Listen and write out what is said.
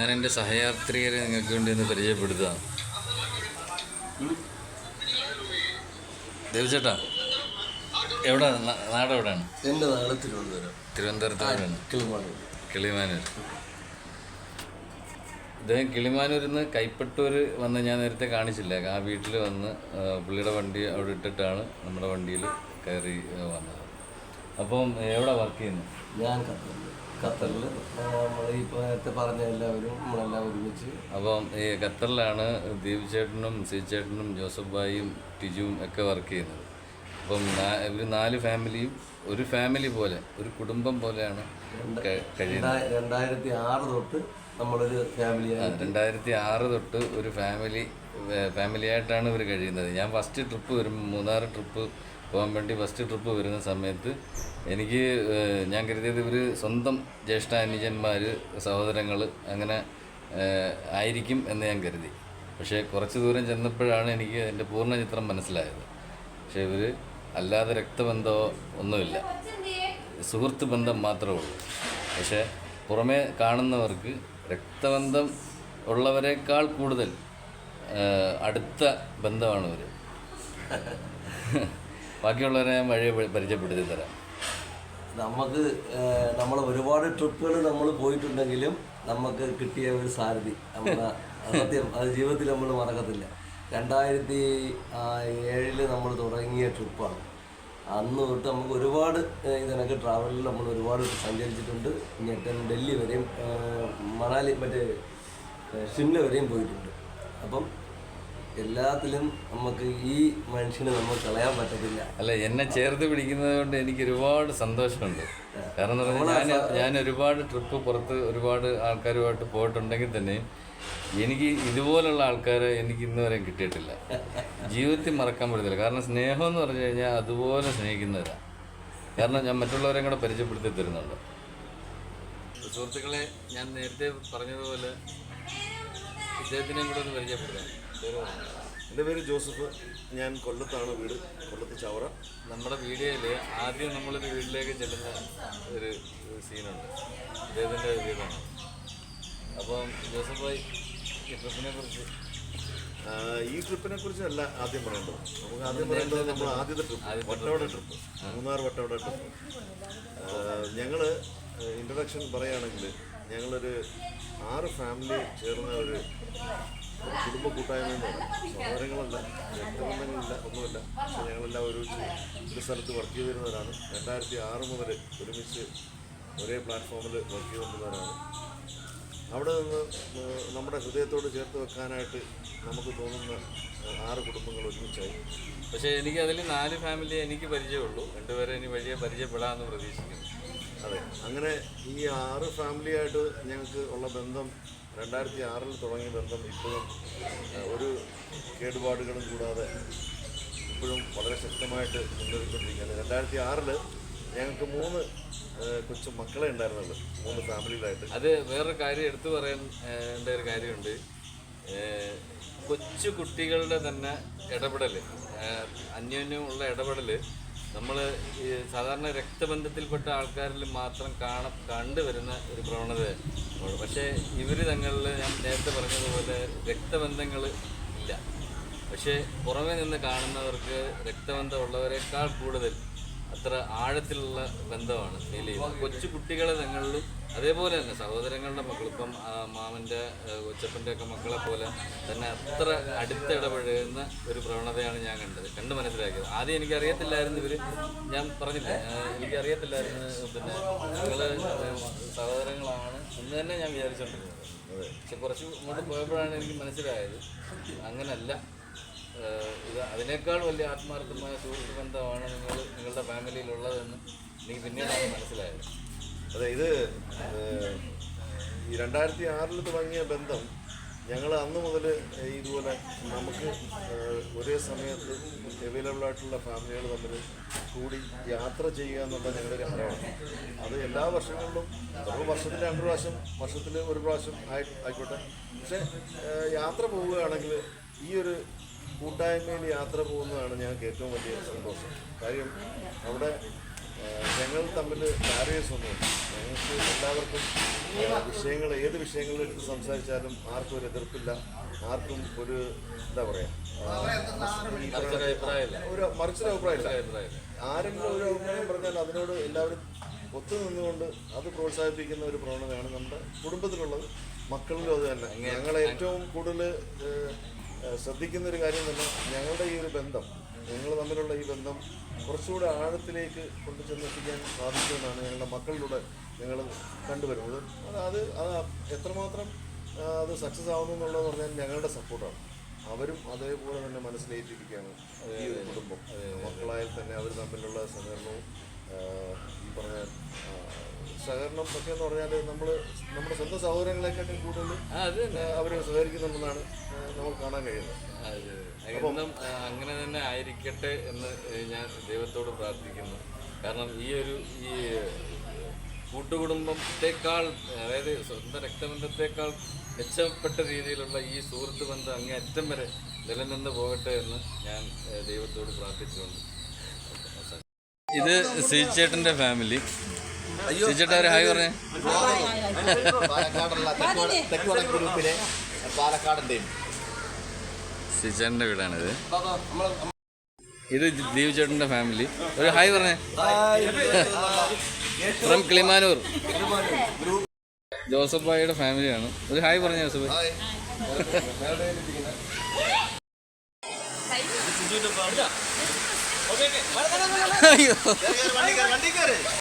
ഞാൻ എന്റെ സഹയാത്രികരെ നിങ്ങൾക്ക് വേണ്ടി ഒന്ന് പരിചയപ്പെടുത്താം. ദേവിച്ചേട്ടാ എവിടെ? നാട് എവിടെയാണ്? എന്റെ നാട് തിരുവനന്തപുരം. തിരുവനന്തപുരത്ത് എവിടെയാണ് കിളിമാണി കിളിമാനൂർ ഇദ്ദേഹം കിളിമാനൂരിൽ നിന്ന് കൈപ്പട്ടൂർ വന്ന് ഞാൻ നേരത്തെ കാണിച്ചില്ല. ആ വീട്ടിൽ വന്ന് പുള്ളിയുടെ വണ്ടി അവിടെ ഇട്ടിട്ടാണ് നമ്മുടെ വണ്ടിയിൽ കയറി വന്നത്. അപ്പം എവിടെ വർക്ക് ചെയ്യുന്നു? ഞാൻ ഖത്തറിൽ ഖത്തറിൽ നമ്മൾ ഇപ്പോൾ നേരത്തെ പറഞ്ഞ എല്ലാവരും നമ്മളെല്ലാം ഒരുമിച്ച് അപ്പം ഈ ഖത്തറിലാണ് ദീപ് ചേട്ടനും സി ചേട്ടനും ജോസഫ് ഭായിയും ടിജുവും ഒക്കെ വർക്ക് ചെയ്യുന്നത്. അപ്പം ഒരു നാല് ഫാമിലിയും ഒരു ഫാമിലി പോലെ ഒരു കുടുംബം പോലെയാണ് കഴിയുന്നത്. രണ്ടാ- രണ്ടായിരത്തി ആറ് തൊട്ട് നമ്മളൊരു ഫാമിലി രണ്ടായിരത്തി ആറ് തൊട്ട് ഒരു ഫാമിലി ഫാമിലി ആയിട്ടാണ് ഇവർ കഴിയുന്നത്. ഞാൻ ഫസ്റ്റ് ട്രിപ്പ് വരും മൂന്നാർ ട്രിപ്പ് പോകാൻ വേണ്ടി ഫസ്റ്റ് ട്രിപ്പ് വരുന്ന സമയത്ത് എനിക്ക് ഞാൻ കരുതിയത് ഇവർ സ്വന്തം ജ്യേഷ്ഠ അനുജന്മാർ സഹോദരങ്ങൾ അങ്ങനെ ആയിരിക്കും എന്ന് ഞാൻ കരുതി. പക്ഷേ കുറച്ച് ദൂരം ചെന്നപ്പോഴാണ് എനിക്ക് എന്റെ പൂർണ ചിത്രം മനസ്സിലായത്. പക്ഷേ ഇവർ അല്ലാതെ രക്തബന്ധമോ ഒന്നുമില്ല. സുഹൃത്ത് ബന്ധം മാത്രമേ ഉള്ളൂ. പക്ഷേ പുറമേ കാണുന്നവർക്ക് രക്തബന്ധം ഉള്ളവരെക്കാൾ കൂടുതൽ അടുത്ത ബന്ധമാണ് ഇവർ ബാക്കിയുള്ളവരെ ഞാൻ വഴി പരിചയപ്പെടുത്തി തരാം. നമുക്ക് നമ്മൾ ഒരുപാട് ട്രിപ്പുകൾ നമ്മൾ പോയിട്ടുണ്ടെങ്കിലും നമുക്ക് കിട്ടിയ ഒരു സാരഥി. സത്യം അത് ജീവിതത്തിൽ നമ്മൾ മറക്കത്തില്ല. രണ്ടായിരത്തി ഏഴിൽ നമ്മൾ തുടങ്ങിയ ട്രിപ്പാണ്. അന്ന് തൊട്ട് നമുക്ക് ഒരുപാട് ഇതിനൊക്കെ ട്രാവലിൽ നമ്മൾ ഒരുപാട് സഞ്ചരിച്ചിട്ടുണ്ട്. ഞെട്ടൻ ഡൽഹി വരെയും മണാലി മറ്റേ ഷിംല വരെയും പോയിട്ടുണ്ട്. അപ്പം എല്ലാത്തിലും നമുക്ക് ഈ മനുഷ്യനെ നമ്മൾ കളയാൻ പറ്റത്തില്ല. അല്ല എന്നെ ചേർത്ത് പിടിക്കുന്നത് കൊണ്ട് എനിക്ക് ഒരുപാട് സന്തോഷമുണ്ട്. കാരണം എന്ന് പറഞ്ഞാൽ ഞാൻ ഞാൻ ഒരുപാട് ട്രിപ്പ് പുറത്ത് ഒരുപാട് ആൾക്കാരുമായിട്ട് പോയിട്ടുണ്ടെങ്കിൽ തന്നെ എനിക്ക് ഇതുപോലുള്ള ആൾക്കാരെ എനിക്ക് ഇന്ന് വരെ കിട്ടിയിട്ടില്ല. ജീവിതത്തിൽ മറക്കാൻ പറ്റത്തില്ല. കാരണം സ്നേഹം എന്ന് പറഞ്ഞു കഴിഞ്ഞാൽ അതുപോലെ സ്നേഹിക്കുന്നവരാണ് കാരണം ഞാൻ മറ്റുള്ളവരെയും കൂടെ പരിചയപ്പെടുത്തി തരുന്നുണ്ട്. സുഹൃത്തുക്കളെ ഞാൻ നേരത്തെ പറഞ്ഞതുപോലെ ഇദ്ദേഹത്തിനെയും കൂടെ ഒന്ന് പരിചയപ്പെടുത്താം. എന്റെ പേര് ജോസഫ്. ഞാൻ കൊല്ലത്താണ് വീട്. കൊല്ലത്ത് ചവറ. നമ്മുടെ വീഡിയോയിൽ ആദ്യം നമ്മളൊരു വീട്ടിലേക്ക് ചെല്ലുന്ന ഒരു സീനുണ്ട്. ഇദ്ദേഹത്തിന്റെ വീടാണ്. അപ്പം ജോസഫ് ഭായി ഈ ട്രിപ്പിനെ കുറിച്ച്. ഈ ട്രിപ്പിനെ കുറിച്ചല്ല ആദ്യം പറയേണ്ടത്. നമുക്ക് ആദ്യം പറയേണ്ടത് നമ്മൾ ആദ്യത്തെ trip Vattavada trip. Munnar Vattavada trip. ഞങ്ങൾ ഇൻട്രഡക്ഷൻ പറയുകയാണെങ്കിൽ ഞങ്ങളൊരു ആറ് ഫാമിലി ചേർന്ന ഒരു കുടുംബ കൂട്ടായ്മ എന്ന് പറയാം. സഹോദരങ്ങളല്ല രക്തബന്ധങ്ങളില്ല ഒന്നുമില്ല. പക്ഷേ ഞങ്ങളെല്ലാം ഒരുമിച്ച് ഒരു സ്ഥലത്ത് വർക്ക് ചെയ്തിരുന്നവരാണ്. രണ്ടായിരത്തി ആറ് മുതൽ ഒരുമിച്ച് ഒരേ പ്ലാറ്റ്ഫോമിൽ വർക്ക് ചെയ്തുകൊണ്ടിരുന്നവരാണ്. അവിടെ നിന്ന് നമ്മുടെ ഹൃദയത്തോട് ചേർത്ത് വെക്കാനായിട്ട് നമുക്ക് തോന്നുന്ന ആറ് കുടുംബങ്ങൾ ഒരുമിച്ചായി. പക്ഷേ എനിക്ക് അതിൽ നാല് ഫാമിലി എനിക്ക് പരിചയമുള്ളൂ. രണ്ടുപേരെ ഇനി വഴിയെ പരിചയപ്പെടാമെന്ന് പ്രതീക്ഷിക്കുന്നു. അതെ. അങ്ങനെ ഈ ആറ് ഫാമിലിയായിട്ട് ഞങ്ങൾക്ക് ഉള്ള ബന്ധം രണ്ടായിരത്തി ആറിൽ തുടങ്ങിയ ബന്ധം ഇപ്പോഴും ഒരു കേടുപാടുകളും കൂടാതെ ഇപ്പോഴും വളരെ ശക്തമായിട്ട് മുന്നേറിക്കൊണ്ടിരിക്കുകയാണ്. രണ്ടായിരത്തി ആറിൽ ഞങ്ങൾക്ക് മൂന്ന് കൊച്ചു മക്കളെ ഉണ്ടായിരുന്നുള്ളൂ. മൂന്ന് ഫാമിലിയിലായിട്ട്. അത് വേറൊരു കാര്യം എടുത്തു പറയേണ്ട ഒരു കാര്യമുണ്ട്. കൊച്ചു കുട്ടികളുടെ തന്നെ ഇടപെടൽ അന്യോന്യമുള്ള ഇടപെടൽ നമ്മൾ സാധാരണ രക്തബന്ധത്തിൽപ്പെട്ട ആൾക്കാരിൽ മാത്രം കാണ കണ്ടുവരുന്ന ഒരു പ്രവണത പക്ഷേ ഇവർ തങ്ങളിൽ ഞാൻ നേരത്തെ പറഞ്ഞതുപോലെ രക്തബന്ധങ്ങൾ ഇല്ല. പക്ഷേ പുറമെ നിന്ന് കാണുന്നവർക്ക് രക്തബന്ധമുള്ളവരെക്കാൾ കൂടുതൽ അത്ര ആഴത്തിലുള്ള ബന്ധമാണ് ഫീൽ ചെയ്യുന്നത് കൊച്ചു കുട്ടികളെ തങ്ങളിലും അതേപോലെ തന്നെ സഹോദരങ്ങളുടെ മക്കൾ ഇപ്പം മാമന്റെ കൊച്ചപ്പന്റെ ഒക്കെ മക്കളെ പോലെ തന്നെ അത്ര അടുത്ത് ഇടപഴകുന്ന ഒരു പ്രവണതയാണ് ഞാൻ കണ്ടത്. കണ്ട് മനസ്സിലാക്കിയത്. ആദ്യം എനിക്ക് അറിയത്തില്ലായിരുന്നു ഇവർ ഞാൻ പറഞ്ഞില്ല എനിക്ക് അറിയത്തില്ലായിരുന്നു പിന്നെ ഞങ്ങൾ സഹോദരങ്ങളാണ് എന്ന് തന്നെ ഞാൻ വിചാരിച്ചോണ്ടിരുന്നത്. പക്ഷെ കുറച്ച് ഇങ്ങോട്ട് പോയപ്പോഴാണ് എനിക്ക് മനസ്സിലായത് അങ്ങനല്ല. ഇത് അതിനേക്കാൾ വലിയ ആത്മാർത്ഥമായ സുഹൃത്ത് ബന്ധമാണ് നിങ്ങൾ നിങ്ങളുടെ ഫാമിലിയിലുള്ളതെന്ന് എനിക്ക് പിന്നീടാണ് മനസ്സിലായത്. അതെ ഇത് ഈ രണ്ടായിരത്തി ആറിൽ തുടങ്ങിയ ബന്ധം ഞങ്ങൾ അന്ന് മുതൽ ഇതുപോലെ നമുക്ക് ഒരേ സമയത്ത് അവൈലബിൾ ആയിട്ടുള്ള ഫാമിലികൾ തമ്മിൽ കൂടി യാത്ര ചെയ്യുക എന്നുള്ള ഞങ്ങളുടെ ഒരു ഹരമാണ് അത് എല്ലാ വർഷങ്ങളിലും ഓരോ വർഷത്തിൽ രണ്ട് പ്രാവശ്യം വർഷത്തിൽ ഒരു പ്രാവശ്യം ആയി ആയിക്കോട്ടെ. പക്ഷേ യാത്ര പോവുകയാണെങ്കിൽ ഈ ഒരു കൂട്ടായ്മയിൽ യാത്ര പോകുന്നതാണ് ഞങ്ങൾക്ക് ഏറ്റവും വലിയ സന്തോഷം. കാര്യം അവിടെ ഞങ്ങൾ തമ്മിൽ ബാരിയേഴ്സ് ഒന്നുമില്ല ഞങ്ങൾക്ക് എല്ലാവർക്കും വിഷയങ്ങൾ ഏത് വിഷയങ്ങൾ എടുത്ത് സംസാരിച്ചാലും ആർക്കും ഒരു എതിർപ്പില്ല ആർക്കും ഒരു എന്താ പറയുക ഒരു മറിച്ചൊരു അഭിപ്രായമില്ല ആരെങ്കിലും ഒരു അഭിപ്രായം പറഞ്ഞാൽ അതിനോട് എല്ലാവരും ഒത്തുനിന്നുകൊണ്ട് അത് പ്രോത്സാഹിപ്പിക്കുന്ന ഒരു പ്രവണതയാണ് നമ്മുടെ കുടുംബത്തിലുള്ളത്. മക്കളിലും അത് തന്നെ. ഞങ്ങൾ ഏറ്റവും കൂടുതൽ ഏഹ്, ഏഹ്, ശ്രദ്ധിക്കുന്ന ഒരു കാര്യം തന്നെ ഞങ്ങളുടെ ഈ ഒരു ബന്ധം ഞങ്ങൾ തമ്മിലുള്ള ഈ ബന്ധം കുറച്ചുകൂടെ ആഴത്തിലേക്ക് കൊണ്ടു ചെന്നെത്തിക്കാൻ സാധിക്കുമെന്നാണ് ഞങ്ങളുടെ മക്കളിലൂടെ ഞങ്ങൾ കണ്ടുവരുന്നത്. അത് അത് അത് എത്രമാത്രം അത് സക്സസ് ആവുന്നു എന്നുള്ളത് പറഞ്ഞാൽ ഞങ്ങളുടെ സപ്പോർട്ടാണ് അവരും അതേപോലെ തന്നെ മനസ്സിലേറ്റിരിക്കുകയാണ് ഈ ഒരു കുടുംബം. മക്കളായാൽ തന്നെ അവർ തമ്മിലുള്ള സഹകരണവും ഈ പറഞ്ഞ സഹകരണം പക്ഷേ എന്ന് പറഞ്ഞാൽ നമ്മൾ നമ്മുടെ സ്വന്തം സഹോദരങ്ങളെക്കാട്ടും കൂടുതൽ അവർ സഹകരിക്കുന്നുണ്ടെന്നാണ് നമ്മൾ നമുക്ക് കാണാൻ കഴിയുന്നത്. അങ്ങനെ തന്നെ ആയിരിക്കട്ടെ എന്ന് ഞാൻ ദൈവത്തോട് പ്രാർത്ഥിക്കുന്നു. കാരണം ഈ ഒരു ഈ കൂട്ടുകുടുംബത്തെക്കാൾ അതായത് സ്വന്തം രക്തബന്ധത്തെക്കാൾ മെച്ചപ്പെട്ട രീതിയിലുള്ള ഈ സുഹൃത്ത് ബന്ധം അങ്ങേ അറ്റം വരെ നിലനിന്ന് പോകട്ടെ എന്ന് ഞാൻ ദൈവത്തോട് പ്രാർത്ഥിച്ചുകൊണ്ട് ഇത് ശ്രീചേട്ടന്റെ ഫാമിലി സീച്ചേട്ടൻ ഒരു ഹായ് പറഞ്ഞേ. സീച്ചേട്ടന്റെ വീടാണിത്. ഇത് ദീപ് ചേട്ടന്റെ ഫാമിലി ഒരു ഹായ് പറഞ്ഞേ. ഫ്രം കിളിമാനൂർ ജോസഫ് ഭായിയുടെ ഫാമിലിയാണ്. ഒരു ഹായ് പറഞ്ഞു ജോസഫ് ഭായ്. ஐயோ.